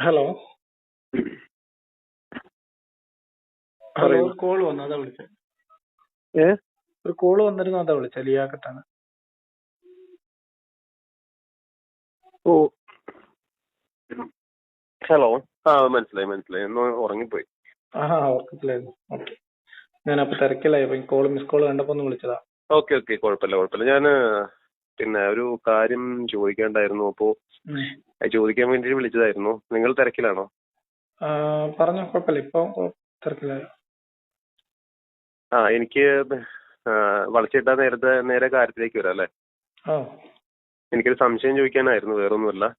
Hello. Call വന്നു അതാ വിളിച്ചത് ഏ? ഒരു കോൾ വന്നിരുന്നു അതാ വിളിച്ചത് ലിയാക്കട്ടാണ് ഓ. ഹലോ. ആ മനസ്സിലായി മനസ്സിലായി. ഒന്ന് ഉറങ്ങിപ്പോയി. ആ ഉറക്കത്തിലായിരുന്നു. ഓക്കെ. ഞാൻ അപ്പൊ തിരക്കിലായി കോൾ മിസ് കോൾ കണ്ടപ്പോ ഒന്ന് വിളിച്ചതാ. Okay okay. കുഴപ്പമില്ല കുഴപ്പമില്ല. ഞാൻ പിന്നെ ഒരു കാര്യം ചോദിക്കേണ്ടായിരുന്നു അപ്പോ. അത് ചോദിക്കാൻ വേണ്ടി വിളിച്ചതായിരുന്നു. നിങ്ങൾ തിരക്കിലാണോ? ആ, പറഞ്ഞോ കുഴപ്പമില്ല. ഇപ്പൊ കൊ- ആ എനിക്ക് വളച്ചിട്ട നേരത്തെ നേരെ കാര്യത്തിലേക്ക് വരാം അല്ലേ? എനിക്കൊരു സംശയം ചോദിക്കാനായിരുന്നു വേറൊന്നുമല്ല.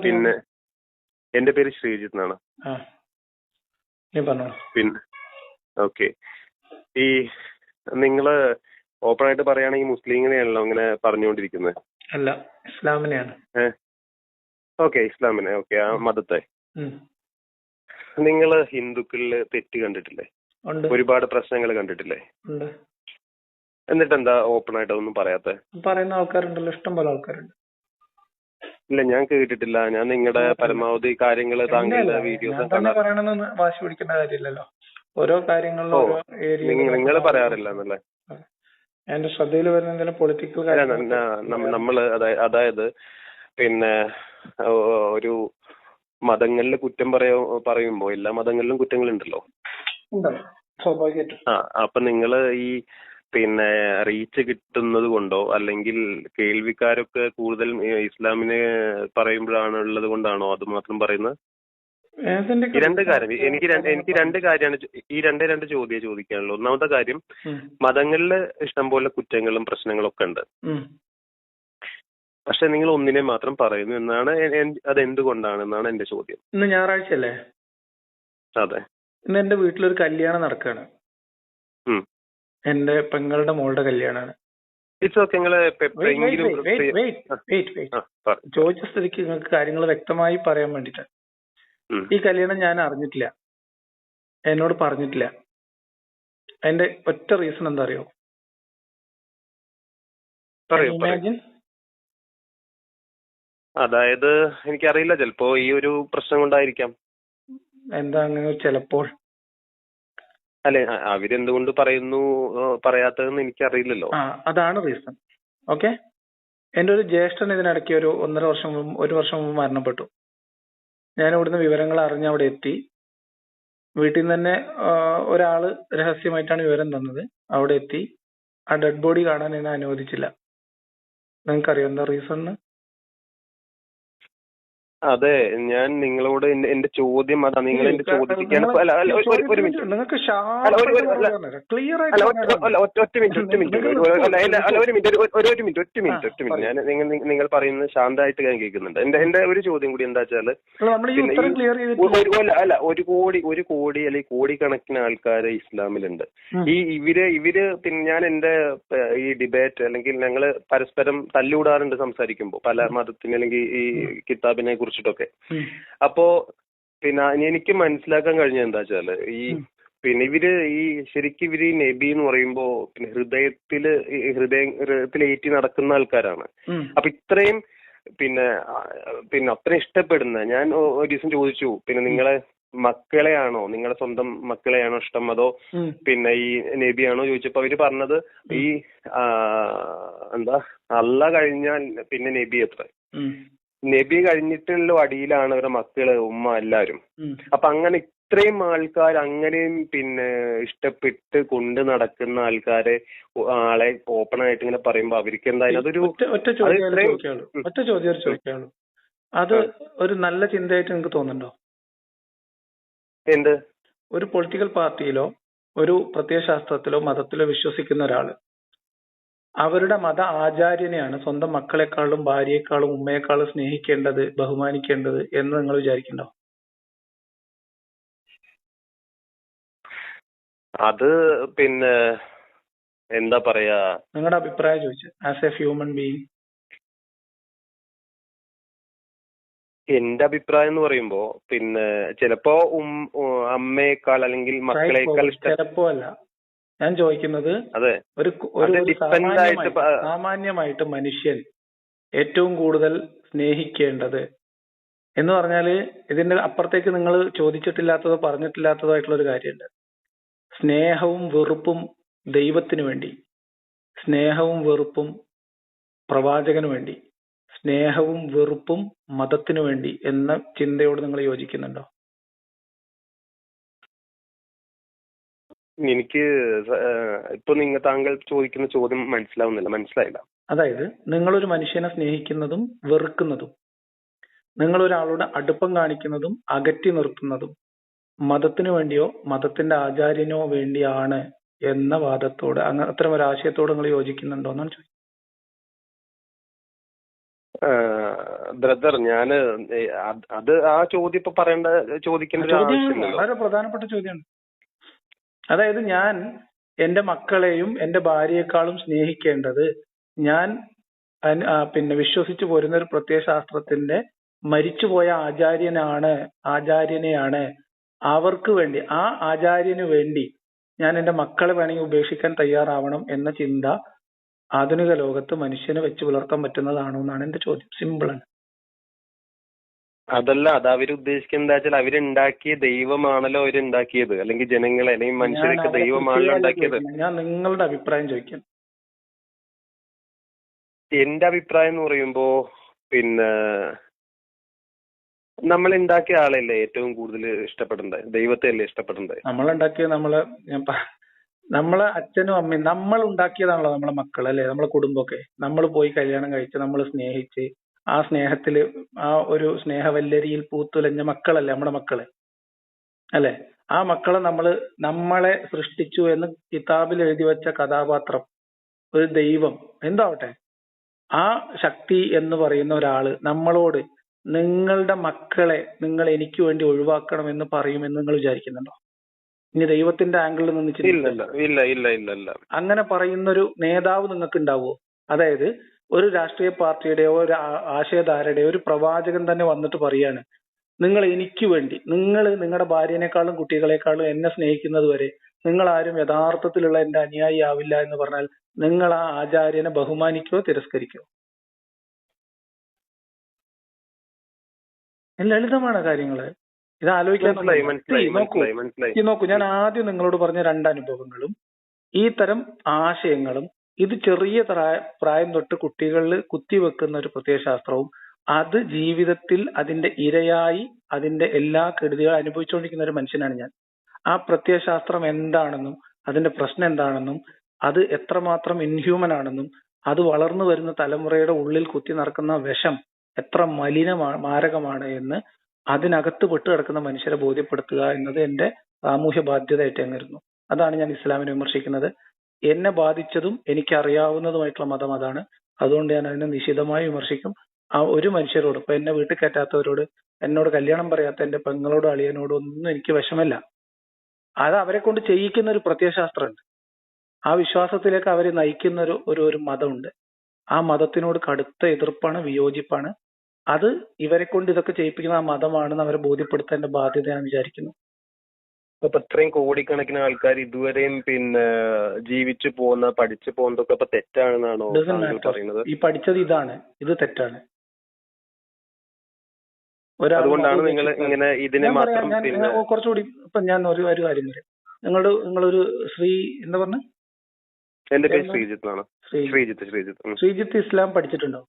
പിന്നെ എന്റെ പേര് ശ്രീജിത്ത് എന്നാണ്. പിന്നെ ഓക്കെ. ഈ നിങ്ങൾ ഓപ്പൺ ആയിട്ട് പറയുകയാണെങ്കിൽ മുസ്ലിങ്ങളെയാണല്ലോ അങ്ങനെ പറഞ്ഞുകൊണ്ടിരിക്കുന്നത് അല്ല ഇസ്ലാമിനെയാണ്. ഓക്കെ ഇസ്ലാമിനെ. ഓക്കെ ആ മതത്തെ. നിങ്ങൾ നിങ്ങൾ ഹിന്ദുക്കളിൽ തെറ്റ് കണ്ടിട്ടില്ലേ? ഒരുപാട് പ്രശ്നങ്ങൾ കണ്ടിട്ടില്ലേ? എന്നിട്ട് എന്താ ഓപ്പൺ ആയിട്ട് ഒന്നും പറയാത്ത? പറയുന്ന ആൾക്കാരുണ്ടല്ലോ ഇഷ്ടം പോലെ ആൾക്കാരുണ്ട്. ഇല്ല ഞാൻ കേട്ടിട്ടില്ല. ഞാൻ നിങ്ങളുടെ പരമാവധി കാര്യങ്ങൾ താങ്കളുടെ വീഡിയോസ് വാശി പിടിക്കേണ്ട കാര്യമില്ലല്ലോ. ഓരോ കാര്യങ്ങളിലും നിങ്ങൾ പറയാറില്ല എന്നല്ലേ? എന്റെ ശ്രദ്ധയിൽ വരുന്ന എന്തെങ്കിലും പൊളിറ്റിക്കൽ നമ്മൾ അതായത് പിന്നെ ഒരു മതങ്ങളിൽ കുറ്റം പറയ പറയുമ്പോ എല്ലാ മതങ്ങളിലും കുറ്റങ്ങളുണ്ടല്ലോ? ആ അപ്പൊ നിങ്ങൾ ഈ പിന്നെ റീച്ച് കിട്ടുന്നത് കൊണ്ടോ അല്ലെങ്കിൽ കേൾവിക്കാരൊക്കെ കൂടുതൽ ഇസ്ലാമിനെ പറയുമ്പോഴാണ് ഉള്ളത് കൊണ്ടാണോ അത് മാത്രം പറയുന്നത്? രണ്ട് കാര്യം. എനിക്ക് രണ്ട് എനിക്ക് രണ്ട് കാര്യമാണ് ഈ രണ്ടേ രണ്ട് ചോദ്യം ചോദിക്കാനുള്ളൂ. ഒന്നാമത്തെ കാര്യം മതങ്ങളിൽ ഇഷ്ടംപോലെ കുറ്റങ്ങളും പ്രശ്നങ്ങളും ഒക്കെ ഉണ്ട്. പക്ഷെ നിങ്ങൾ ഒന്നിനെ മാത്രം പറയുന്നു എന്നാണ് അത് എന്തുകൊണ്ടാണ് എന്നാണ് എന്റെ ചോദ്യം. ഇന്ന് ഞായറാഴ്ച അല്ലേ അതെ. ഇന്ന് എന്റെ വീട്ടിലൊരു കല്യാണം നടക്കുകയാണ് എന്റെ പെങ്ങളുടെ മോളുടെ കല്യാണമാണ് പറ. ചോദിച്ച സ്ഥിതിക്ക് നിങ്ങൾക്ക് കാര്യങ്ങൾ വ്യക്തമായി പറയാൻ വേണ്ടിട്ട് ഉം. ഈ കല്യാണം ഞാൻ അറിഞ്ഞിട്ടില്ല. എന്നോട് പറഞ്ഞിട്ടില്ല. അതിന്റെ ഒറ്റ റീസൺ എന്താ അറിയോ ഇമാജിൻ അതായത് എനിക്കറിയില്ല ചിലപ്പോ ഈ ഒരു പ്രശ്നം കൊണ്ടായിരിക്കാം. എന്താ അങ്ങനെ ചിലപ്പോൾ? അല്ലെ അവരെന്തുകൊണ്ട് പറയുന്നു പറയാത്തതെന്ന് എനിക്കറിയില്ലല്ലോ. അതാണ് റീസൺ ഓക്കെ എന്റെ ഒരു ജ്യേഷ്ഠൻ ഇതിനിടയ്ക്ക് ഒരു ഒന്നര വർഷം മുമ്പ് ഒരു വർഷം മുമ്പ് മരണപ്പെട്ടു. ഞാൻ ഇവിടുന്ന് വിവരങ്ങൾ അറിഞ്ഞ് അവിടെ എത്തി. വീട്ടിൽ നിന്ന് തന്നെ ഒരാൾ രഹസ്യമായിട്ടാണ് വിവരം തന്നത്. അവിടെ എത്തി. ആ ഡെഡ് ബോഡി കാണാൻ എന്നെ അനുവദിച്ചില്ല. നിങ്ങൾക്കറിയോ എന്താ റീസൺ അതെ ഞാൻ നിങ്ങളോട് എന്റെ- എന്റെ ചോദ്യം അതാ നിങ്ങൾ എന്റെ ചോദിപ്പിക്കാൻ ഒരു- മിനിറ്റ്. ഒറ്റ മിനിറ്റ് ഒറ്റ മിനിറ്റ്. ഒരു- ഒരു- അല്ല അല്ല അല്ല, ഒരു മിനിറ്റ് ഒരു- ഒരു ഒരു മിനിറ്റ് ഒറ്റ മിനിറ്റ് ഒറ്റ മിനിറ്റ്. ഞാൻ നിങ്ങൾ നിങ്ങൾ പറയുന്നത് ശാന്തമായിട്ട് ഞാൻ കേൾക്കുന്നുണ്ട്. എന്റെ എന്റെ ഒരു ചോദ്യം കൂടി എന്താ വെച്ചാൽ അല്ല ഒരു കോടി ഒരു കോടി അല്ലെങ്കിൽ കോടിക്കണക്കിന് ആൾക്കാർ ഇസ്ലാമിലുണ്ട്. ഈ ഇവർ ഇവർ പിന്നെ ഞാൻ എന്റെ ഈ ഡിബേറ്റ് അല്ലെങ്കിൽ ഞങ്ങൾ പരസ്പരം തല്ലുകൂടാറുണ്ട് സംസാരിക്കുമ്പോൾ പല മതത്തിന് അല്ലെങ്കിൽ ഈ കിതാബിനെ കുറിച്ചിട്ടൊക്കെ. അപ്പോ പിന്നെ എനിക്ക് മനസ്സിലാക്കാൻ കഴിഞ്ഞ എന്താ വെച്ചാൽ ഈ പിന്നെ ഇവർ ഈ ശരിക്കും ഇവർ ഈ നബി എന്ന് പറയുമ്പോ പിന്നെ ഹൃദയത്തിൽ ഹൃദയത്തിലേറ്റി ഹൃദയ ഹൃദയത്തിൽ ഏറ്റി നടക്കുന്ന ആൾക്കാരാണ്. അപ്പൊ ഇത്രയും പിന്നെ പിന്നെ അത്രയും ഇഷ്ടപ്പെടുന്ന ഞാൻ ഒരു ദിവസം ചോദിച്ചു പിന്നെ നിങ്ങളെ മക്കളെയാണോ? നിങ്ങളുടെ സ്വന്തം മക്കളെയാണോ ഇഷ്ടം അതോ പിന്നെ ഈ നബിയാണോ ചോദിച്ചപ്പോ അവർ പറഞ്ഞത് ഈ ആ, എന്താ അല്ല കഴിഞ്ഞാൽ പിന്നെ നബി എത്ര. നബി കഴിഞ്ഞിട്ടുള്ള അടിയിലാണ് അവരുടെ മക്കൾ ഉമ്മ എല്ലാരും. അപ്പൊ അങ്ങനെ ഇത്രയും ആൾക്കാർ അങ്ങനെയും പിന്നെ ഇഷ്ടപ്പെട്ട് കൊണ്ട് നടക്കുന്ന ആൾക്കാരെ ആളെ ഓപ്പൺ ആയിട്ട് ഇങ്ങനെ പറയുമ്പോ അവർക്ക് എന്തായാലും അതൊരു ഒറ്റ ചോദ്യം ഒറ്റ ചോദ്യം അത് ഒരു നല്ല ചിന്തയായിട്ട് നിങ്ങൾക്ക് തോന്നുന്നുണ്ടോ? എന്ത്? ഒരു പൊളിറ്റിക്കൽ പാർട്ടിയിലോ ഒരു പ്രത്യയശാസ്ത്രത്തിലോ മതത്തിലോ വിശ്വസിക്കുന്ന ഒരാൾ അവരുടെ മത ആചാര്യനെയാണ് സ്വന്തം മക്കളെക്കാളും ഭാര്യയെക്കാളും ഉമ്മയെക്കാളും സ്നേഹിക്കേണ്ടത് ബഹുമാനിക്കേണ്ടത് എന്ന് നിങ്ങൾ വിചാരിക്കണ്ടോ അത് പിന്നെ എന്താ പറയാ? നിങ്ങളുടെ അഭിപ്രായം ചോദിച്ചു. ആസ് എ ഹ്യൂമൻ ബീങ് എന്റെ അഭിപ്രായം എന്ന് പറയുമ്പോ പിന്നെ ചിലപ്പോ ഉം അമ്മയേക്കാൾ അല്ലെങ്കിൽ മക്കളേക്കാൾ ഇഷ്ടം ചിലപ്പോ അല്ല. ഞാൻ ചോദിക്കുന്നത് ഒരു ഒരു സാമാന്യമായിട്ട് മനുഷ്യൻ ഏറ്റവും കൂടുതൽ സ്നേഹിക്കേണ്ടത് എന്ന് പറഞ്ഞാൽ ഇതിന്റെ അപ്പുറത്തേക്ക് നിങ്ങൾ ചോദിച്ചിട്ടില്ലാത്തതോ പറഞ്ഞിട്ടില്ലാത്തതോ ആയിട്ടുള്ള ഒരു കാര്യമുണ്ട്. സ്നേഹവും വെറുപ്പും ദൈവത്തിന് വേണ്ടി. സ്നേഹവും വെറുപ്പും പ്രവാചകന് വേണ്ടി. സ്നേഹവും വെറുപ്പും മതത്തിനു വേണ്ടി എന്ന ചിന്തയോട് നിങ്ങൾ യോജിക്കുന്നുണ്ടോ? എനിക്ക് ഇപ്പൊ നിങ്ങൾ താങ്കൾ ചോദിക്കുന്ന ചോദ്യം മനസ്സിലാവുന്നില്ല. മനസ്സിലായില്ല. അതായത് നിങ്ങൾ ഒരു മനുഷ്യനെ സ്നേഹിക്കുന്നതും വെറുക്കുന്നതും നിങ്ങൾ ഒരാളുടെ അടുപ്പം കാണിക്കുന്നതും അകറ്റി നിർത്തുന്നതും മതത്തിനു വേണ്ടിയോ മതത്തിന്റെ ആചാര്യനോ വേണ്ടിയാണ് എന്ന വാദത്തോട് അങ്ങനെ അത്തരം ഒരു ആശയത്തോട് നിങ്ങൾ യോജിക്കുന്നുണ്ടോ എന്നാണ് ചോദിച്ചത് ബ്രദർ ഞാൻ അത് ആ ചോദ്യം ഇപ്പൊ പറയേണ്ട ചോദിക്കേണ്ട ഒരു ചോദ്യം ആവശ്യമില്ലല്ലോ. വളരെ പ്രധാനപ്പെട്ട ചോദ്യമാണ്. അതായത് ഞാൻ എന്റെ മക്കളെയും എന്റെ ഭാര്യയെക്കാളും സ്നേഹിക്കേണ്ടത് ഞാൻ പിന്നെ വിശ്വസിച്ചു പോരുന്ന ഒരു പ്രത്യയശാസ്ത്രത്തിന്റെ മരിച്ചുപോയ ആചാര്യനാണ് ആചാര്യനെയാണ് അവർക്ക് വേണ്ടി ആ ആചാര്യന് വേണ്ടി ഞാൻ എന്റെ മക്കളെ വേണമെങ്കിൽ ഉപേക്ഷിക്കാൻ തയ്യാറാവണം എന്ന ചിന്ത ആധുനിക ലോകത്ത് മനുഷ്യനെ വെച്ച് പുലർത്താൻ പറ്റുന്നതാണോ എന്നാണ് എന്റെ ചോദ്യം. സിമ്പിൾ ആണ് അതല്ല അത് അവർ ഉദ്ദേശിക്കുന്നത് എന്താ വെച്ചാൽ അവരുണ്ടാക്കിയ ദൈവമാണല്ലോ അവരുണ്ടാക്കിയത് അല്ലെങ്കിൽ ജനങ്ങളെ അല്ലെങ്കിൽ മനുഷ്യരൊക്കെ ദൈവമാണല്ലോ ഉണ്ടാക്കിയത് ഞാൻ നിങ്ങളുടെ അഭിപ്രായം ചോദിക്കാം. എന്റെ അഭിപ്രായം എന്ന് പറയുമ്പോ പിന്നെ നമ്മൾ ഉണ്ടാക്കിയ ആളല്ലേ ഏറ്റവും കൂടുതൽ ഇഷ്ടപ്പെടേണ്ടത്? ദൈവത്തെ അല്ലേ ഇഷ്ടപ്പെടേണ്ടത് നമ്മളുണ്ടാക്കിയ നമ്മളെ ഞാൻ നമ്മളെ അച്ഛനും അമ്മയും നമ്മൾ ഉണ്ടാക്കിയതാണല്ലോ നമ്മളെ മക്കൾ അല്ലെ? നമ്മളെ കുടുംബമൊക്കെ. നമ്മൾ പോയി കല്യാണം കഴിച്ച് നമ്മൾ സ്നേഹിച്ച് ആ സ്നേഹത്തിൽ ആ ഒരു സ്നേഹവല്ലരിയിൽ പൂത്തുലഞ്ഞ മക്കളല്ലേ നമ്മുടെ മക്കൾ? അല്ലെ? ആ മക്കളെ നമ്മൾ നമ്മളെ സൃഷ്ടിച്ചു എന്ന് കിതാബിൽ എഴുതി വെച്ച കഥാപാത്രം ഒരു ദൈവം എന്താവട്ടെ? ആ ശക്തി എന്ന് പറയുന്ന ഒരാൾ നമ്മളോട് നിങ്ങളുടെ മക്കളെ നിങ്ങൾ എനിക്ക് വേണ്ടി ഒഴിവാക്കണം എന്ന് പറയുമെന്ന് നിങ്ങൾ വിചാരിക്കുന്നുണ്ടോ? ഇനി ദൈവത്തിന്റെ ആംഗിളിൽ നിന്ന് ഇല്ല ഇല്ല ഇല്ല ഇല്ല ഇല്ല ഇല്ല. അങ്ങനെ പറയുന്നൊരു നേതാവ് നിങ്ങൾക്ക് ഉണ്ടാവുമോ അതായത് ഒരു രാഷ്ട്രീയ പാർട്ടിയുടെയോ ഒരു ആശയധാരയുടെയോ ഒരു പ്രവാചകൻ തന്നെ വന്നിട്ട് പറയാണ് നിങ്ങൾ എനിക്ക് വേണ്ടി നിങ്ങൾ നിങ്ങളുടെ ഭാര്യനേക്കാളും കുട്ടികളെക്കാളും എന്നെ സ്നേഹിക്കുന്നത് വരെ നിങ്ങൾ ആരും യഥാർത്ഥത്തിലുള്ള എന്റെ അനുയായി ആവില്ല എന്ന് പറഞ്ഞാൽ നിങ്ങൾ ആ ആചാര്യനെ ബഹുമാനിക്കോ തിരസ്കരിക്കോ? ലളിതമാണ് കാര്യങ്ങൾ ഇത് ആലോചിക്കാൻ നോക്കൂ ഞാൻ ആദ്യം നിങ്ങളോട് പറഞ്ഞ രണ്ട് അനുഭവങ്ങളും ഈ തരം ആശയങ്ങളും ഇത് ചെറിയ പ്രായ- തൊട്ട് കുട്ടികളിൽ കുത്തിവെക്കുന്ന ഒരു പ്രത്യയശാസ്ത്രവും അത് ജീവിതത്തിൽ അതിന്റെ ഇരയായി അതിന്റെ എല്ലാ കെടുതികളും അനുഭവിച്ചുകൊണ്ടിരിക്കുന്ന ഒരു മനുഷ്യനാണ് ഞാൻ. ആ പ്രത്യയശാസ്ത്രം എന്താണെന്നും അതിന്റെ പ്രശ്നം എന്താണെന്നും അത് എത്രമാത്രം ഇൻഹ്യൂമൻ ആണെന്നും അത് വളർന്നു വരുന്ന തലമുറയുടെ ഉള്ളിൽ കുത്തി നടക്കുന്ന വിഷം എത്ര മലിനമാണ് മാരകമാണ് എന്ന് അതിനകത്ത് പെട്ട് കിടക്കുന്ന മനുഷ്യരെ ബോധ്യപ്പെടുത്തുക എന്നത് എന്റെ സാമൂഹ്യ ബാധ്യതയായിട്ട് അങ്ങ് അതാണ് ഞാൻ ഇസ്ലാമിനെ വിമർശിക്കുന്നത്. എന്നെ ബാധിച്ചതും എനിക്കറിയാവുന്നതുമായിട്ടുള്ള മതം അതാണ്. അതുകൊണ്ട് ഞാൻ അതിനെ നിശിതമായി വിമർശിക്കും. ആ ഒരു മനുഷ്യരോട് ഇപ്പൊ എന്നെ വീട്ടിൽ കയറ്റാത്തവരോട് എന്നോട് കല്യാണം പറയാത്ത എന്റെ പെങ്ങളോട് അളിയനോട് ഒന്നും എനിക്ക് വിഷമല്ല. അത് അവരെ കൊണ്ട് ചെയ്യിക്കുന്ന ഒരു പ്രത്യയശാസ്ത്രമുണ്ട്. ആ വിശ്വാസത്തിലേക്ക് അവരെ നയിക്കുന്ന ഒരു ഒരു ഒരു മതമുണ്ട്. ആ മതത്തിനോട് കടുത്ത എതിർപ്പാണ് വിയോജിപ്പാണ്. അത് ഇവരെ കൊണ്ട് ഇതൊക്കെ ചെയ്യിപ്പിക്കുന്ന ആ മതമാണെന്ന് അവരെ ബോധ്യപ്പെടുത്തേണ്ട ബാധ്യത ഞാൻ വിചാരിക്കുന്നു. അപ്പൊ ഇത്രയും കോടിക്കണക്കിന് ആൾക്കാർ ഇതുവരെയും പിന്നെ ജീവിച്ചു പോകുന്ന പഠിച്ചു പോകുന്നതൊക്കെ ഇപ്പൊ തെറ്റാണെന്നാണോ താങ്കൾ പറയുന്നത്? ഈ പഠിച്ചത് ഇതാണ്. ഇത് തെറ്റാണ്. അതുകൊണ്ടാണ് നിങ്ങൾ ഇങ്ങനെ ഇതിനെ മാത്രം പിന്നെ കുറച്ചുകൂടി ഇപ്പൊ ഞാൻ ഒരു ഒരു കാര്യം പറയാം. നിങ്ങളുടെ നിങ്ങളൊരു ശ്രീ എന്താ പറഞ്ഞ? എന്റെ പേര്? ശ്രീജിത്ത് ആണ് ശ്രീജിത്ത്. ശ്രീജിത്ത് ശ്രീജിത്ത്. ഇസ്ലാം പഠിച്ചിട്ടുണ്ടോ?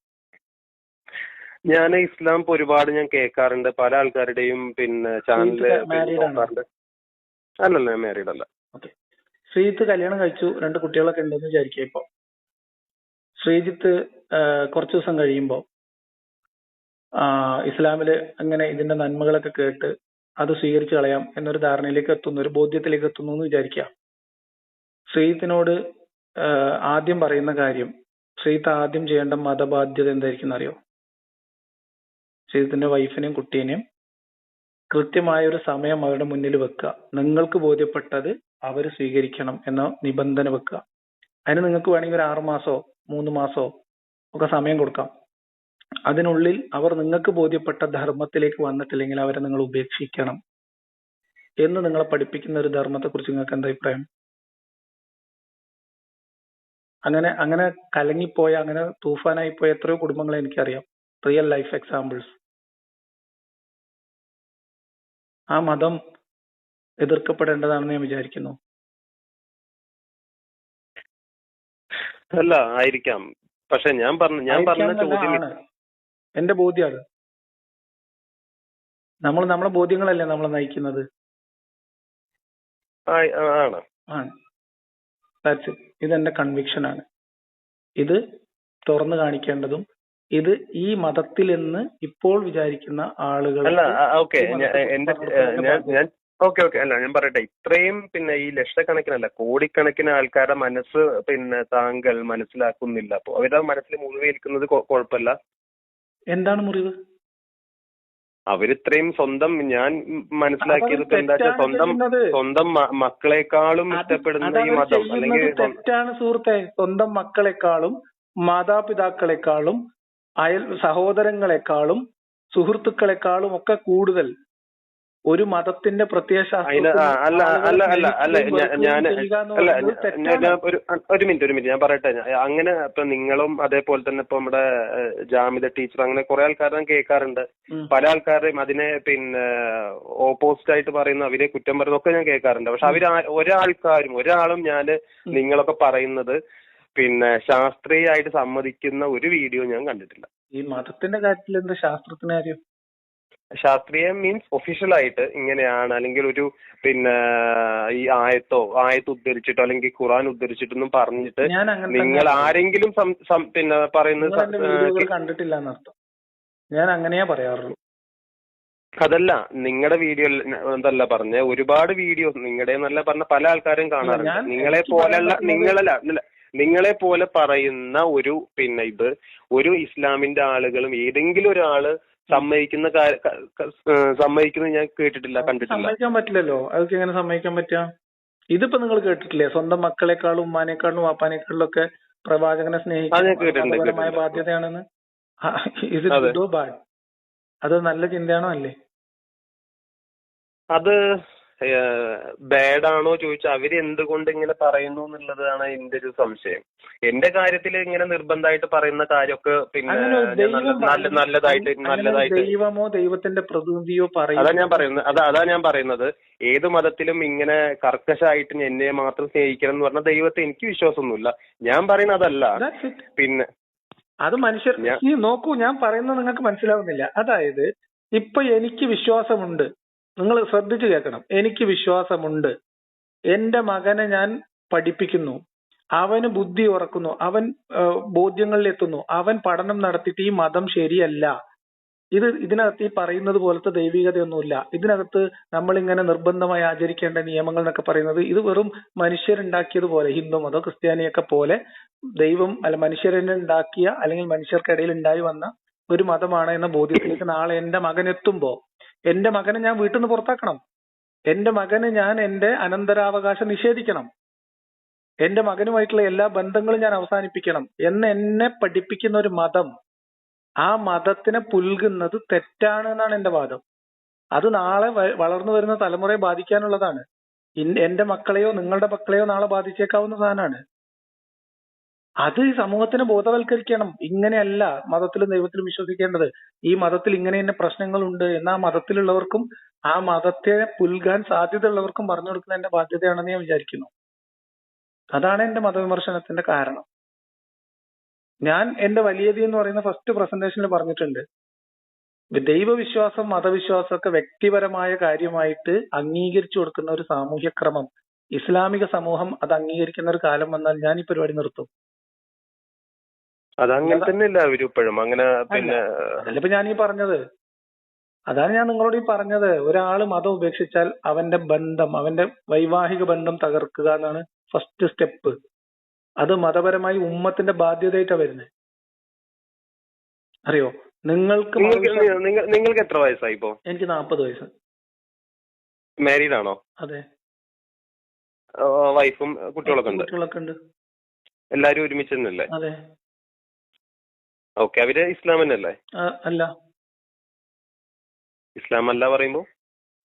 ഞാൻ ഇസ്ലാം ഇപ്പൊ ഒരുപാട് ഞാൻ കേൾക്കാറുണ്ട്. പല ആൾക്കാരുടെയും പിന്നെ ചാനലിൽ ശ്രീജിത്ത് married ആണോ? നോക്കാറുണ്ട് അല്ലല്ല മാരീഡ് അല്ല. ശ്രീജിത്ത് കല്യാണം കഴിച്ചു രണ്ട് കുട്ടികളൊക്കെ ഉണ്ടെന്ന് വിചാരിക്കുക ഇപ്പൊ. ശ്രീജിത്ത് കുറച്ചു ദിവസം കഴിയുമ്പോ ആ, ഇസ്ലാമിൽ അങ്ങനെ ഇതിന്റെ നന്മകളൊക്കെ കേട്ട് അത് സ്വീകരിച്ചു കളയാം എന്നൊരു ധാരണയിലേക്ക് എത്തുന്നു ഒരു ബോധ്യത്തിലേക്ക് എത്തുന്നു എന്ന് വിചാരിക്കുക. ശ്രീജിത്തിനോട് ആദ്യം പറയുന്ന കാര്യം ശ്രീജിത്ത് ആദ്യം ചെയ്യേണ്ട മതബാധ്യത എന്തായിരിക്കും എന്നറിയോ ശ്രീജിത്തിന്റെ വൈഫിനെയും കുട്ടീനെയും കൃത്യമായ ഒരു സമയം അവരുടെ മുന്നിൽ വെക്കുക. നിങ്ങൾക്ക് ബോധ്യപ്പെട്ടത് അവർ സ്വീകരിക്കണം എന്ന നിബന്ധന വെക്കുക. അതിന് നിങ്ങൾക്ക് വേണമെങ്കിൽ ഒരു ആറുമാസോ മൂന്ന് മാസോ ഒക്കെ സമയം കൊടുക്കാം. അതിനുള്ളിൽ അവർ നിങ്ങൾക്ക് ബോധ്യപ്പെട്ട ധർമ്മത്തിലേക്ക് വന്നിട്ടില്ലെങ്കിൽ അവരെ നിങ്ങൾ ഉപേക്ഷിക്കണം. എന്ന് നിങ്ങളെ പഠിപ്പിക്കുന്ന ഒരു ധർമ്മത്തെ കുറിച്ച് നിങ്ങൾക്ക് എന്താ അഭിപ്രായം? അങ്ങനെ അങ്ങനെ കലങ്ങിപ്പോയ അങ്ങനെ തൂഫാനായി പോയ എത്രയോ കുടുംബങ്ങളെ എനിക്കറിയാം. Real life examples. ആ മതം എതിർക്കപ്പെടേണ്ടതാണെന്ന് ഞാൻ വിചാരിക്കുന്നു. അല്ല ആയിരിക്കാം. പക്ഷെ ഞാൻ പറഞ്ഞ ഞാൻ പറഞ്ഞ ചോദ്യം. എന്റെ ബോധ്യമാണ് നമ്മൾ നമ്മളെ ബോധ്യങ്ങളല്ലേ നമ്മളെ നയിക്കുന്നത്? ആണ്. ഇതെന്റെ കൺവിക്ഷൻ ആണ്. ഇത് തുറന്നു കാണിക്കേണ്ടതും ഇത് ഈ മതത്തിൽ എന്ന് ഇപ്പോൾ വിചാരിക്കുന്ന ആളുകൾ അല്ല ഓക്കെ. എന്റെ ഞാൻ ഓക്കെ ഓക്കെ. അല്ല ഞാൻ പറയട്ടെ. ഇത്രയും പിന്നെ ഈ ലക്ഷക്കണക്കിനല്ല കോടിക്കണക്കിന് ആൾക്കാരുടെ മനസ്സ് പിന്നെ താങ്കൾ മനസ്സിലാക്കുന്നില്ല. അപ്പൊ അവരുടെ മനസ്സിൽ മുറിവേൽക്കുന്നത് കൊ- കുഴപ്പമില്ല എന്താണ് മുറിവ്? അവരിത്രയും സ്വന്തം ഞാൻ മനസ്സിലാക്കിയത് എന്താ സ്വന്തം സ്വന്തം മക്കളെക്കാളും ഇഷ്ടപ്പെടുന്ന ഈ മതം. അല്ലെങ്കിൽ തെറ്റാണ് സുഹൃത്തെ. സ്വന്തം മക്കളെക്കാളും മാതാപിതാക്കളെക്കാളും അയൽ സഹോദരങ്ങളെക്കാളും സുഹൃത്തുക്കളെക്കാളും ഒക്കെ കൂടുതൽ ഒരു മതത്തിന്റെ പ്രത്യക്ഷ അല്ല അല്ല അല്ല അല്ല ഞാൻ അല്ല ഞാൻ- ഒരു ഒരു മിനിറ്റ് ഒരു മിനിറ്റ് ഞാൻ പറയട്ടെ. അങ്ങനെ ഇപ്പൊ നിങ്ങളും അതേപോലെ തന്നെ ഇപ്പൊ നമ്മുടെ ജാമിത ടീച്ചർ അങ്ങനെ കുറെ ആൾക്കാരെ കേൾക്കാറുണ്ട്. പല ആൾക്കാരെയും അതിനെ പിന്നെ ഓപ്പോസിറ്റ് ആയിട്ട് പറയുന്ന അവരെ കുറ്റം പറയുന്നതൊക്കെ ഞാൻ കേൾക്കാറുണ്ട്. പക്ഷെ അവർ ഒരാൾക്കാരും ഒരാളും ഞാൻ നിങ്ങളൊക്കെ പറയുന്നത് പിന്നെ ശാസ്ത്രീയമായിട്ട് സമ്മതിക്കുന്ന ഒരു വീഡിയോ ഞാൻ കണ്ടിട്ടില്ല. ഈ മതത്തിന്റെ കാര്യത്തിൽ എന്താ ശാസ്ത്രത്തിന് കാര്യം? ശാസ്ത്രീയം മീൻസ് ഒഫീഷ്യൽ ആയിട്ട് ഇങ്ങനെയാണ് അല്ലെങ്കിൽ ഒരു പിന്നെ ഈ ആയത്തോ ആയത്ത് ഉദ്ധരിച്ചിട്ടോ അല്ലെങ്കിൽ ഖുറാൻ ഉദ്ധരിച്ചിട്ടൊന്നും പറഞ്ഞിട്ട് നിങ്ങൾ ആരെങ്കിലും പിന്നെ പറയുന്നത് കണ്ടിട്ടില്ല എന്നർത്ഥം. ഞാൻ അങ്ങനെയാ പറയാറുള്ളൂ. അതല്ല നിങ്ങളുടെ വീഡിയോ എന്തല്ല പറഞ്ഞ. ഒരുപാട് വീഡിയോ നിങ്ങളുടെ എന്നല്ല പറഞ്ഞ പല ആൾക്കാരും കാണാറുണ്ട്. നിങ്ങളെ പോലെയുള്ള നിങ്ങളല്ല നിങ്ങളെ പോലെ പറയുന്ന ഒരു പിന്നെ ഇത് ഒരു ഇസ്ലാമിന്റെ ആളുകളും ഏതെങ്കിലും ഒരാൾ സമ്മതിക്കുന്ന സമ്മതിക്കുന്നത് ഞാൻ കേട്ടിട്ടില്ല കണ്ടിട്ടില്ല. സമ്മതിക്കാൻ പറ്റില്ലല്ലോ. അതൊക്കെ എങ്ങനെ സമ്മതിക്കാൻ പറ്റുക ഇതിപ്പോ നിങ്ങൾ കേട്ടിട്ടില്ലേ? സ്വന്തം മക്കളെക്കാളും ഉമ്മാനേക്കാളും വാപ്പാനേക്കാളും ഒക്കെ പ്രവാചകനെ സ്നേഹിക്കുന്ന. ബാധ്യതയാണെന്ന്? ഇത് അത് നല്ല ചിന്തയാണോ അല്ലേ? അത് ബാഡ് ആണോ ചോദിച്ചാൽ അവർ എന്തുകൊണ്ട് ഇങ്ങനെ പറയുന്നു എന്നുള്ളതാണ് എന്റെ ഒരു സംശയം. എന്റെ കാര്യത്തിൽ ഇങ്ങനെ നിർബന്ധമായിട്ട് പറയുന്ന കാര്യമൊക്കെ പിന്നെ നല്ല- നല്ല നല്ലതായിട്ട് നല്ലതായിട്ട് ദൈവമോ ദൈവത്തിന്റെ പ്രതിനിധിയോ അതാ ഞാൻ പറയുന്നത് അതാ അതാ ഞാൻ പറയുന്നത്. ഏത് മതത്തിലും ഇങ്ങനെ കർക്കശായിട്ട് എന്നെ മാത്രം സ്നേഹിക്കണം എന്ന് പറഞ്ഞ ദൈവത്തെ എനിക്ക് വിശ്വാസമൊന്നുമില്ല. ഞാൻ പറയുന്നത് അതല്ല. പിന്നെ അത് മനുഷ്യർ നോക്കൂ ഞാൻ പറയുന്നത് നിങ്ങൾക്ക് മനസ്സിലാവുന്നില്ല. അതായത് ഇപ്പൊ എനിക്ക് വിശ്വാസമുണ്ട്. നിങ്ങൾ ശ്രദ്ധിച്ചു കേൾക്കണം. എനിക്ക് വിശ്വാസമുണ്ട്. എന്റെ മകനെ ഞാൻ പഠിപ്പിക്കുന്നു. അവന് ബുദ്ധി ഉറക്കുന്നു. അവൻ ബോധ്യങ്ങളിൽ എത്തുന്നു അവൻ പഠനം നടത്തിയിട്ട് ഈ മതം ശരിയല്ല. ഇത് ഇതിനകത്ത് ഈ പറയുന്നത് പോലത്തെ ദൈവികതയൊന്നുമില്ല. ഇതിനകത്ത് നമ്മൾ ഇങ്ങനെ നിർബന്ധമായി ആചരിക്കേണ്ട നിയമങ്ങൾ എന്നൊക്കെ പറയുന്നത് ഇത് വെറും മനുഷ്യരുണ്ടാക്കിയതുപോലെ ഹിന്ദു മതം ക്രിസ്ത്യാനിയൊക്കെ പോലെ ദൈവം അല്ല മനുഷ്യരെന്നെ ഉണ്ടാക്കിയ അല്ലെങ്കിൽ മനുഷ്യർക്കിടയിൽ ഉണ്ടായി വന്ന ഒരു മതമാണ് എന്ന ബോധ്യത്തിലേക്ക് നാളെ എന്റെ മകൻ എത്തുമ്പോ എന്റെ മകനെ ഞാൻ വീട്ടിൽ നിന്ന് പുറത്താക്കണം. എന്റെ മകന് ഞാൻ എന്റെ അനന്തരാവകാശം നിഷേധിക്കണം. എന്റെ മകനുമായിട്ടുള്ള എല്ലാ ബന്ധങ്ങളും ഞാൻ അവസാനിപ്പിക്കണം എന്ന് എന്നെ പഠിപ്പിക്കുന്ന ഒരു മതം ആ മതത്തിനെ പുൽകുന്നത് തെറ്റാണ് എന്നാണ് എന്റെ വാദം. അത് നാളെ വളർന്നു വരുന്ന തലമുറയെ ബാധിക്കാനുള്ളതാണ്. എന്റെ മക്കളെയോ നിങ്ങളുടെ മക്കളെയോ നാളെ ബാധിച്ചേക്കാവുന്ന സാധനമാണ്. അത് സമൂഹത്തിനെ ബോധവൽക്കരിക്കണം. ഇങ്ങനെയല്ല മതത്തിലും ദൈവത്തിലും വിശ്വസിക്കേണ്ടത്. ഈ മതത്തിൽ ഇങ്ങനെ തന്നെ പ്രശ്നങ്ങളുണ്ട് എന്ന് മതത്തിലുള്ളവർക്കും ആ മതത്തെ പുൽകാൻ സാധ്യതയുള്ളവർക്കും പറഞ്ഞു കൊടുക്കുന്ന എന്റെ ബാധ്യതയാണെന്ന് ഞാൻ വിചാരിക്കുന്നു. അതാണ് എന്റെ മതവിമർശനത്തിന്റെ കാരണം. ഞാൻ എന്റെ വലിയതി എന്ന് പറയുന്ന ഫസ്റ്റ് പ്രസന്റേഷനിൽ പറഞ്ഞിട്ടുണ്ട്. ദൈവവിശ്വാസം മതവിശ്വാസം ഒക്കെ വ്യക്തിപരമായ കാര്യമായിട്ട് അംഗീകരിച്ചു കൊടുക്കുന്ന ഒരു സാമൂഹ്യക്രമം. ഇസ്ലാമിക സമൂഹം അത് അംഗീകരിക്കുന്ന ഒരു കാലം വന്നാൽ ഞാൻ ഈ പരിപാടി നിർത്തും. അതങ്ങനെ തന്നെയല്ല അവരും ഇപ്പോഴും. അങ്ങനെ പിന്നെ അതല്ല ഞാൻ ഈ പറഞ്ഞത്. അതാണ് ഞാൻ നിങ്ങളോട് ഈ പറഞ്ഞത്. ഒരാൾ മതം ഉപേക്ഷിച്ചാൽ അവന്റെ ബന്ധം അവന്റെ വൈവാഹിക ബന്ധം തകർക്കുക എന്നാണ് ഫസ്റ്റ് സ്റ്റെപ്പ് അത് മതപരമായി ഉമ്മത്തിന്റെ ബാധ്യതയായിട്ടാണ് വരുന്നത് അറിയോ? നിങ്ങൾക്ക് നിങ്ങൾക്ക് എത്ര വയസ്സായി ഇപ്പോ? എനിക്ക് നാപ്പത് വയസ്സ്. മാരീഡ് ആണോ? അതെ. വൈഫും കുട്ടികളൊക്കെ ഉണ്ട്. കുട്ടികളൊക്കെ ഉണ്ട്. എല്ലാരും ഒരുമിച്ച് അതെ. ഓക്കെ. അവർ ഇസ്ലാം തന്നെയല്ലേ അല്ല. ഇസ്ലാം അല്ല പറയുമ്പോ?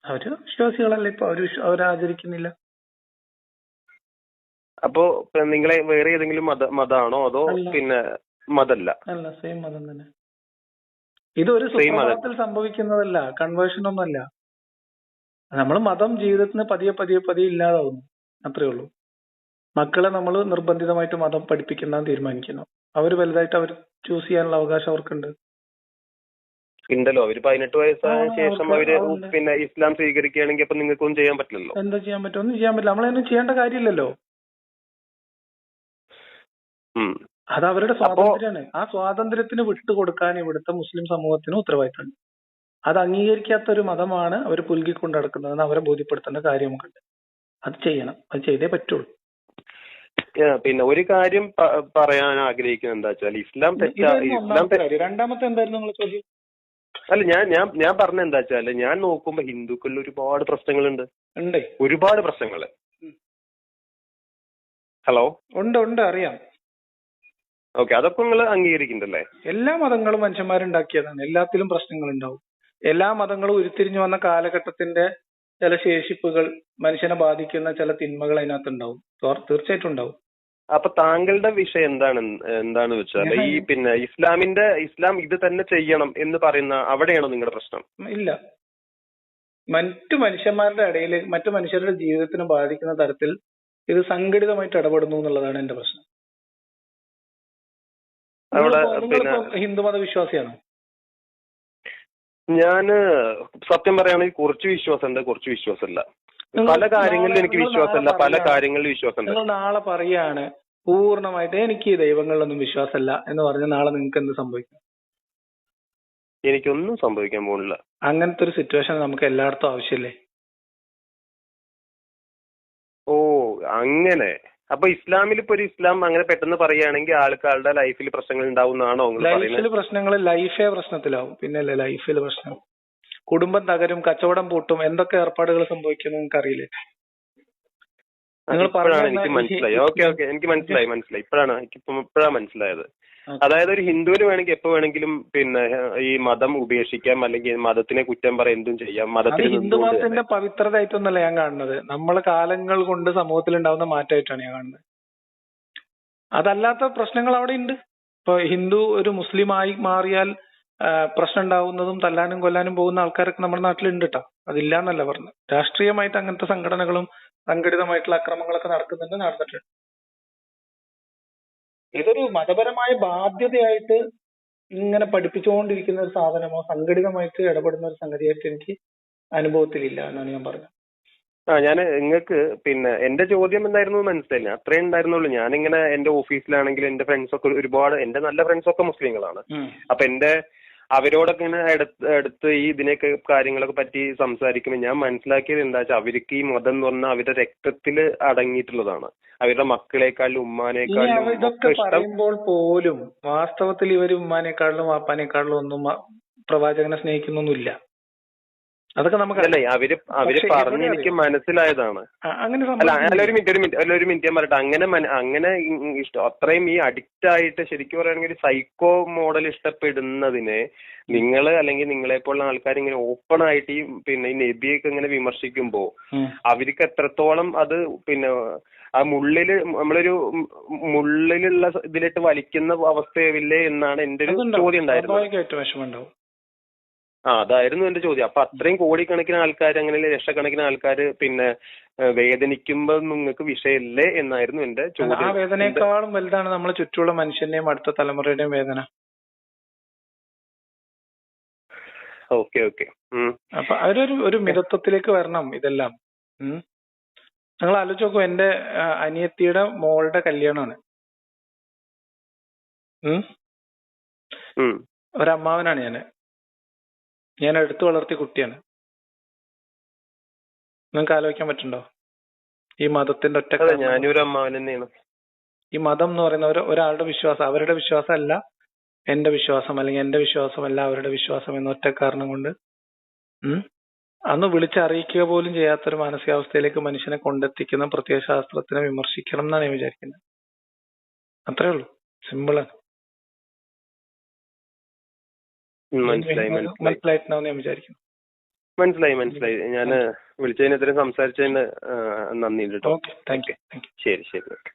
അവർ വിശ്വാസികളല്ല ഇപ്പൊ. അവർ വിശ്വ- അവർ ആചരിക്കുന്നില്ല. അപ്പോ നിങ്ങളെ വേറെ ഏതെങ്കിലും മത മതാണോ? അതോ പിന്നെ മതല്ല? അല്ല സെയിം മതം തന്നെ. ഇതൊരു ഒരു. സുപ്രഭാതത്തിൽ സംഭവിക്കുന്നതല്ല. കൺവേർഷൻ ഒന്നല്ല നമ്മൾ മതം ജീവിതത്തിന് പതിയെ പതിയെ പതിയെ ഇല്ലാതാവുന്നു. അത്രേ ഉള്ളൂ. മക്കളെ നമ്മൾ നിർബന്ധിതമായിട്ട് മതം പഠിപ്പിക്കുന്ന തീരുമാനിക്കുന്നു. അവർ വലുതായിട്ട് അവർ ചൂസ് ചെയ്യാനുള്ള അവകാശം അവർക്കുണ്ട്. ഉണ്ടല്ലോ. അവർ പതിനെട്ട് വയസ്സായ ശേഷം അവർ പിന്നെ ഇസ്ലാം സ്വീകരിക്കുകയാണെങ്കിൽ അപ്പൊ നിങ്ങൾക്കൊന്നും ചെയ്യാൻ പറ്റില്ലല്ലോ. എന്താ ചെയ്യാൻ പറ്റും? ഒന്നും ചെയ്യാൻ പറ്റില്ല. നമ്മളതിനും ചെയ്യേണ്ട കാര്യമില്ലല്ലോ. അത് അവരുടെ സ്വാതന്ത്ര്യമാണ്. ആ സ്വാതന്ത്ര്യത്തിന് വിട്ടുകൊടുക്കാൻ ഇവിടുത്തെ മുസ്ലിം സമൂഹത്തിന് ഉത്തരവാദിത്തമുണ്ട്. അത് അംഗീകരിക്കാത്ത ഒരു മതമാണ് അവർ പുൽകിക്കൊണ്ട് നടക്കുന്നതെന്ന് അവരെ ബോധ്യപ്പെടുത്തേണ്ട കാര്യം നമുക്കുണ്ട് അത് ചെയ്യണം. അത് ചെയ്തേ പറ്റുള്ളൂ. പിന്നെ ഒരു കാര്യം പറയാൻ ആഗ്രഹിക്കുന്നത് എന്താ വെച്ചാൽ ഇസ്ലാം തെറ്റാ ഇസ്ലാം രണ്ടാമത്തെ എന്തായിരുന്നു നിങ്ങൾ ചോദ്യം? അല്ല ഞാൻ ഞാൻ ഞാൻ പറഞ്ഞ എന്താ വെച്ചാൽ ഞാൻ നോക്കുമ്പോ ഹിന്ദുക്കളിൽ ഒരുപാട് പ്രശ്നങ്ങളുണ്ട്. ഉണ്ട്. ഒരുപാട് പ്രശ്നങ്ങൾ ഹലോ? ഉണ്ട് ഉണ്ട് അറിയാം. ഓക്കെ അതൊക്കെ നിങ്ങൾ അംഗീകരിക്കുന്നുണ്ടല്ലേ? എല്ലാ മതങ്ങളും മനുഷ്യന്മാരുണ്ടാക്കിയതാണ്. എല്ലാത്തിലും പ്രശ്നങ്ങൾ ഉണ്ടാവും എല്ലാ മതങ്ങളും ഉരുത്തിരിഞ്ഞു വന്ന കാലഘട്ടത്തിന്റെ ചില ശേഷിപ്പുകൾ മനുഷ്യനെ ബാധിക്കുന്ന ചില തിന്മകൾ അതിനകത്ത് ഉണ്ടാവും തീർച്ചയായിട്ടും ഉണ്ടാവും. അപ്പൊ താങ്കളുടെ വിഷയം എന്താണ്? എന്താണ് വെച്ചാൽ ഈ പിന്നെ ഇസ്ലാമിന്റെ ഇസ്ലാം ഇത് തന്നെ ചെയ്യണം എന്ന് പറയുന്ന അവിടെയാണോ നിങ്ങളുടെ പ്രശ്നം? ഇല്ല. മറ്റു മനുഷ്യന്മാരുടെ ഇടയിൽ മറ്റു മനുഷ്യരുടെ ജീവിതത്തിന് ബാധിക്കുന്ന തരത്തിൽ ഇത് സംഘടിതമായിട്ട് ഇടപെടുന്നു എന്നുള്ളതാണ് എന്റെ പ്രശ്നം. ഹിന്ദുമത വിശ്വാസിയാണോ ഞാൻ സത്യം പറയുകയാണെങ്കിൽ കുറച്ച് വിശ്വാസമുണ്ട് കുറച്ച് വിശ്വാസമില്ല. പല കാര്യങ്ങളിലും എനിക്ക് വിശ്വാസമില്ല. പല. കാര്യങ്ങളിലും വിശ്വാസമുണ്ട് നിങ്ങൾ നാളെ പറയാണ് പൂർണമായിട്ട് എനിക്ക് ദൈവങ്ങളിലൊന്നും വിശ്വാസമല്ല എന്ന് പറഞ്ഞ നാളെ നിങ്ങൾക്ക് എന്ത് സംഭവിക്കും? എനിക്കൊന്നും സംഭവിക്കാൻ പോകുന്നില്ല. അങ്ങനത്തെ ഒരു സിറ്റുവേഷൻ നമുക്ക് എല്ലായിടത്തും ആവശ്യമില്ലേ? ഓ അങ്ങനെ. അപ്പൊ ഇസ്ലാമിൽ ഇപ്പൊ ഒരു ഇസ്ലാം അങ്ങനെ പെട്ടെന്ന് പറയുകയാണെങ്കിൽ ആൾക്കാരുടെ ലൈഫിൽ പ്രശ്നങ്ങൾ ഉണ്ടാവുന്നതാണോ ലൈഫിൽ പ്രശ്നങ്ങൾ ലൈഫേ പ്രശ്നത്തിലാവും. പിന്നല്ലേ ലൈഫിൽ പ്രശ്നം? കുടുംബം തകരും കച്ചവടം പൂട്ടും എന്തൊക്കെ ഏർപ്പാടുകൾ സംഭവിക്കും നിങ്ങൾക്ക് അറിയില്ലേ എനിക്ക് മനസ്സിലായി. ഓക്കെ ഓക്കെ എനിക്ക് മനസ്സിലായി മനസ്സിലായി. ഇപ്പോഴാണ് ഇപ്പോഴാണ് മനസ്സിലായത്. അതായത് ഒരു ഹിന്ദുവിന് വേണമെങ്കിൽ എപ്പോ വേണമെങ്കിലും പിന്നെ ഈ മതം ഉപേക്ഷിക്കാം അല്ലെങ്കിൽ മതത്തിനെ കുറ്റം പറയാം എന്തും ചെയ്യാം മതത്തിൽ ഹിന്ദു നിന്നുകൊണ്ട് തന്നെ. മതത്തിന്റെ പവിത്രതായിട്ടൊന്നല്ല ഞാൻ കാണുന്നത്. നമ്മളെ കാലങ്ങൾ കൊണ്ട് സമൂഹത്തിൽ ഉണ്ടാവുന്ന മാറ്റമായിട്ടാണ് ഞാൻ കാണുന്നത്. അതല്ലാത്ത പ്രശ്നങ്ങൾ അവിടെ ഉണ്ട് ഇപ്പൊ ഹിന്ദു ഒരു മുസ്ലിമായി മാറിയാൽ പ്രശ്നം ഉണ്ടാവുന്നതും തല്ലാനും കൊല്ലാനും പോകുന്ന ആൾക്കാരൊക്കെ നമ്മുടെ നാട്ടിലുണ്ട് കേട്ടോ അതില്ല എന്നല്ല പറഞ്ഞു രാഷ്ട്രീയമായിട്ട് അങ്ങനത്തെ സംഘടനകളും സംഘടിതമായിട്ടുള്ള അക്രമങ്ങളൊക്കെ നടക്കുന്നുണ്ട് നടന്നിട്ടുണ്ട്. ഇതൊരു മതപരമായ ബാധ്യതയായിട്ട് ഇങ്ങനെ പഠിപ്പിച്ചുകൊണ്ടിരിക്കുന്ന ഒരു സാധനമോ സംഘടിതമായിട്ട് ഇടപെടുന്ന ഒരു സംഗതിയായിട്ട് എനിക്ക് അനുഭവത്തിലില്ല എന്നാണ് ഞാൻ പറഞ്ഞത്. ആ ഞാൻ നിങ്ങൾക്ക് പിന്നെ എന്റെ ചോദ്യം എന്തായിരുന്നു മനസ്സിലായില്ല. അത്രേ ഉണ്ടായിരുന്നുള്ളൂ. ഞാനിങ്ങനെ എന്റെ ഓഫീസിലാണെങ്കിൽ എന്റെ ഫ്രണ്ട്സ് ഒക്കെ ഒരുപാട് എന്റെ നല്ല ഫ്രണ്ട്സ് ഒക്കെ മുസ്ലിങ്ങളാണ്. അപ്പൊ എന്റെ അവരോടൊക്കെ ഇങ്ങനെ എടുത്ത് എടുത്ത് ഈ ഇതിനൊക്കെ കാര്യങ്ങളൊക്കെ പറ്റി സംസാരിക്കുമ്പോൾ ഞാൻ മനസ്സിലാക്കിയത് എന്താ വെച്ചാൽ അവർക്ക് ഈ മതം എന്ന് പറഞ്ഞാൽ അവരുടെ രക്തത്തിൽ അടങ്ങിയിട്ടുള്ളതാണ്. അവരുടെ മക്കളെക്കാളും ഉമ്മാനേക്കാളും ഇതൊക്കെ പറയുമ്പോൾ പോലും വാസ്തവത്തിൽ ഇവർ ഉമ്മാനേക്കാളിലും വാപ്പാനേക്കാളിലും ഒന്നും പ്രവാചകനെ സ്നേഹിക്കുന്നൊന്നുമില്ല. അതൊക്കെ നമുക്ക് അല്ലേ അവർ അവർ പറഞ്ഞ് എനിക്ക് മനസ്സിലായതാണ്. അങ്ങനെ അല്ല അല്ല ഒരു മിനിറ്റ് ഒരു മിനിറ്റ് അല്ല ഒരു മിനിറ്റ് ഞാൻ പറയട്ടെ. അങ്ങനെ അങ്ങനെ ഇഷ്ടം അത്രയും ഈ അഡിക്റ്റ് ആയിട്ട് ശരിക്കും പറയുകയാണെങ്കിൽ സൈക്കോ മോഡൽ ഇഷ്ടപ്പെടുന്നതിനെ നിങ്ങൾ അല്ലെങ്കിൽ നിങ്ങളെ പോലുള്ള ആൾക്കാർ ഇങ്ങനെ ഓപ്പൺ ആയിട്ട് ഈ പിന്നെ ഈ നബിയൊക്കെ ഇങ്ങനെ വിമർശിക്കുമ്പോ ഉം. അവർക്ക് എത്രത്തോളം അത് പിന്നെ ആ മുള്ളിൽ നമ്മളൊരു മുള്ളിലുള്ള ഇതിലിട്ട് വലിക്കുന്ന അവസ്ഥയാവില്ലേ എന്നാണ് എന്റെ ഒരു ചോദ്യം ഉണ്ടായിരുന്നത്. ആ അതായിരുന്നു എന്റെ ചോദ്യം അപ്പൊ അത്രയും കോടിക്കണക്കിന് ആൾക്കാർ അങ്ങനെ ലക്ഷക്കണക്കിന് ആൾക്കാർ പിന്നെ ഏഹ്, വേദനിക്കുമ്പോ നിങ്ങൾക്ക് വിഷയമില്ലേ എന്നായിരുന്നു എന്റെ ആ ചോദ്യം വേദനയെക്കാളും വലുതാണ് നമ്മളെ ചുറ്റുമുള്ള മനുഷ്യന്റെയും അടുത്ത തലമുറയുടെയും വേദന ഓക്കെ ഓക്കെ ഉം. അപ്പൊ അവരൊരു ഒരു മിതത്വത്തിലേക്ക് വരണം ഇതെല്ലാം ഉം. നിങ്ങൾ ആലോചിച്ച് നോക്കൂ എന്റെ ആ, അനിയത്തിയുടെ മോളുടെ കല്യാണമാണ് ഉം. ഉം. ഒരമ്മാവനാണ് ഞാൻ ഞാൻ എടുത്തു വളർത്തിയ കുട്ടിയാണ്. നിങ്ങൾക്ക് ആലോചിക്കാൻ പറ്റുണ്ടോ ഈ മതത്തിന്റെ ഒറ്റ അമ്മാവൻ തന്നെയാണ്. ഈ മതം എന്ന് പറയുന്ന ഒരു ഒരാളുടെ വിശ്വാസം അവരുടെ വിശ്വാസം അല്ല എന്റെ വിശ്വാസം അല്ലെങ്കിൽ എന്റെ വിശ്വാസമല്ല അവരുടെ വിശ്വാസം എന്ന ഒറ്റ കാരണം കൊണ്ട് അന്ന് വിളിച്ചറിയിക്കുക പോലും ചെയ്യാത്തൊരു മാനസികാവസ്ഥയിലേക്ക് മനുഷ്യനെ കൊണ്ടെത്തിക്കുന്ന പ്രത്യയശാസ്ത്രത്തിനെ വിമർശിക്കണം എന്നാണ് ഞാൻ വിചാരിക്കുന്നത്. അത്രേ ഉള്ളൂ. സിമ്പിളാണ്. മനസ്സിലായി മനസ്സിലായി. മനസ്സിലായിട്ടുണ്ടാവും ഞാൻ വിചാരിക്കുന്നു. മനസ്സിലായി മനസ്സിലായി. ഞാൻ വിളിച്ചതിന് ഇത്രയും സംസാരിച്ചതിന് നന്ദി നന്ദിയുണ്ട് കേട്ടോ ശരി ശരി ഓക്കെ.